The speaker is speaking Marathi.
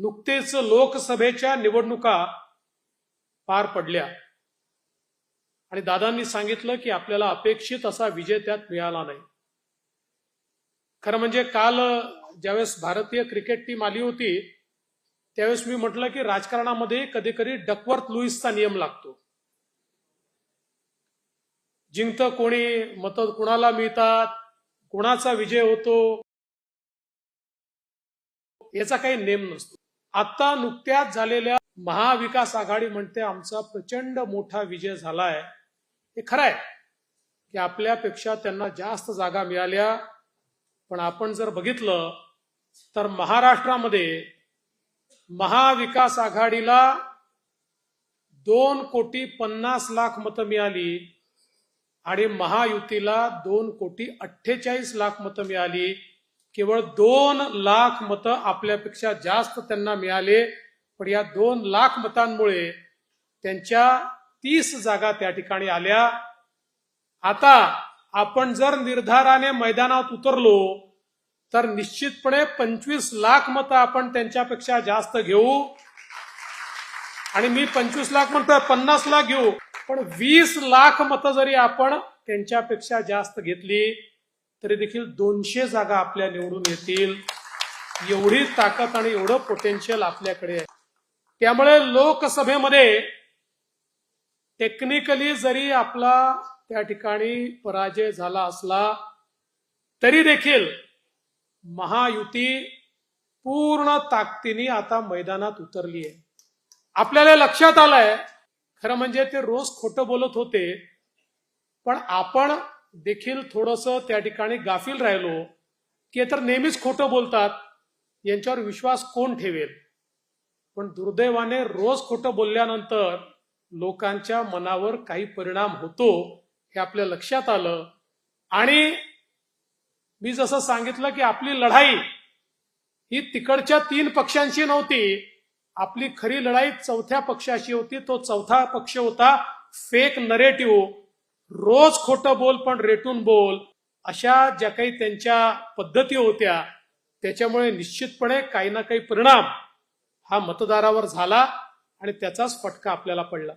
नुकतेच लोकसभेच्या निवडणुका पार पडल्या. आणि दादांनी सांगितलं की आपल्याला अपेक्षित असा विजय त्यात मिळाला नाही. खरं म्हणजे काल ज्यावेळेस भारतीय क्रिकेट टीम आली होती त्यावेळेस मी म्हटलं की राजकारणामध्ये कधी कधी डकवर्थ लुईसचा नियम लागतो. जिंकतं कोणी मत कुणाला मिळतात कुणाचा विजय होतो याचा काही नेम नसतो. आता नुकत्याच झालेल्या महाविकास आघाडी म्हणते आमचा प्रचंड मोठा विजय झालाय. हे खरं आहे की आपल्यापेक्षा त्यांना जास्त जागा मिळाल्या. पण आपण जर बघितलं तर महाराष्ट्रामध्ये महाविकास आघाडीला दोन कोटी पन्नास लाख मतं मिळाली आणि महायुतीला दोन कोटी अठ्ठेचाळीस लाख मतं मिळाली. केवळ दोन लाख मतं आपल्यापेक्षा जास्त त्यांना मिळाले पण या दोन लाख मतांमुळे त्यांच्या तीस जागा त्या ठिकाणी आल्या. आता आपण जर निर्धाराने मैदानात उतरलो तर निश्चितपणे पंचवीस लाख मतं आपण त्यांच्यापेक्षा जास्त घेऊ. आणि मी पंचवीस लाख म्हणतोय पन्नास लाख घेऊ. पण वीस लाख मतं जरी आपण त्यांच्यापेक्षा जास्त घेतली तरी देखील दोनशे जागा आपल्या निवडून येतील. एवढी ताकद आणि एवढं पोटेन्शियल आपल्याकडे आहे. त्यामुळे लोकसभेमध्ये टेक्निकली जरी आपला त्या ठिकाणी पराजय झाला असला तरी देखील महायुती पूर्ण ताकदीने आता मैदानात उतरली आहे. आपल्याला लक्षात आलंय खरं म्हणजे ते रोज खोटं बोलत होते पण आपण देखील थोडस त्या ठिकाणी गाफील राहिलो. की तर नेहमीच खोटं बोलतात. यांच्यावर विश्वास कोण ठेवेल? पण दुर्दैवाने रोज खोटं बोलल्यानंतर लोकांच्या मनावर काही परिणाम होतो हे आपल्या लक्षात आलं. आणि मी जसं सांगितलं की आपली लढाई ही तिकडच्या तीन पक्षांशी नव्हती. आपली खरी लढाई चौथ्या पक्षाशी होती. तो चौथा पक्ष होता फेक नरेटिव्ह रोज खोटं बोल पण रेटून बोल अशा ज्या काही त्यांच्या पद्धती होत्या त्याच्यामुळे निश्चितपणे काही ना काही परिणाम हा मतदारावर झाला आणि त्याचाच फटका आपल्याला पडला.